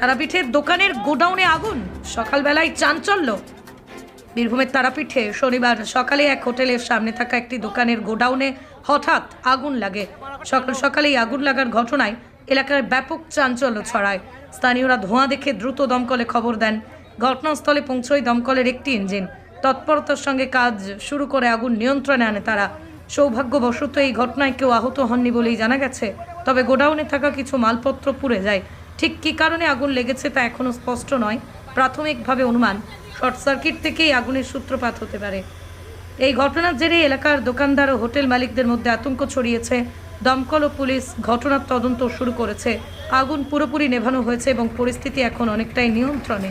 তারাপীঠের দোকানের গোডাউনে আগুন। সকালবেলায় চাঞ্চল্য। বীরভূমের তারাপীঠে শনিবার সকালে এক হোটেলের সামনে থাকা একটি দোকানের গোডাউনে হঠাৎ আগুন লাগে। সকাল সকালেই আগুন লাগার ঘটনায় এলাকার ব্যাপক চাঞ্চল্য ছড়ায়। স্থানীয়রা ধোঁয়া দেখে দ্রুত দমকলে খবর দেন। ঘটনাস্থলে পৌঁছয় দমকলের একটি ইঞ্জিন। তৎপরতার সঙ্গে কাজ শুরু করে আগুন নিয়ন্ত্রণে আনে তারা। সৌভাগ্যবশত এই ঘটনায় কেউ আহত হননি বলেই জানা গেছে। তবে গোডাউনে থাকা কিছু মালপত্র পুড়ে যায়। ঠিক কী কারণে আগুন লেগেছে তা এখনও স্পষ্ট নয়। প্রাথমিকভাবে অনুমান, শর্ট সার্কিট থেকেই আগুনের সূত্রপাত হতে পারে। এই ঘটনার জেরে এলাকার দোকানদার ও হোটেল মালিকদের মধ্যে আতঙ্ক ছড়িয়েছে। দমকল ও পুলিশ ঘটনার তদন্ত শুরু করেছে। আগুন পুরোপুরি নেভানো হয়েছে এবং পরিস্থিতি এখন অনেকটাই নিয়ন্ত্রণে।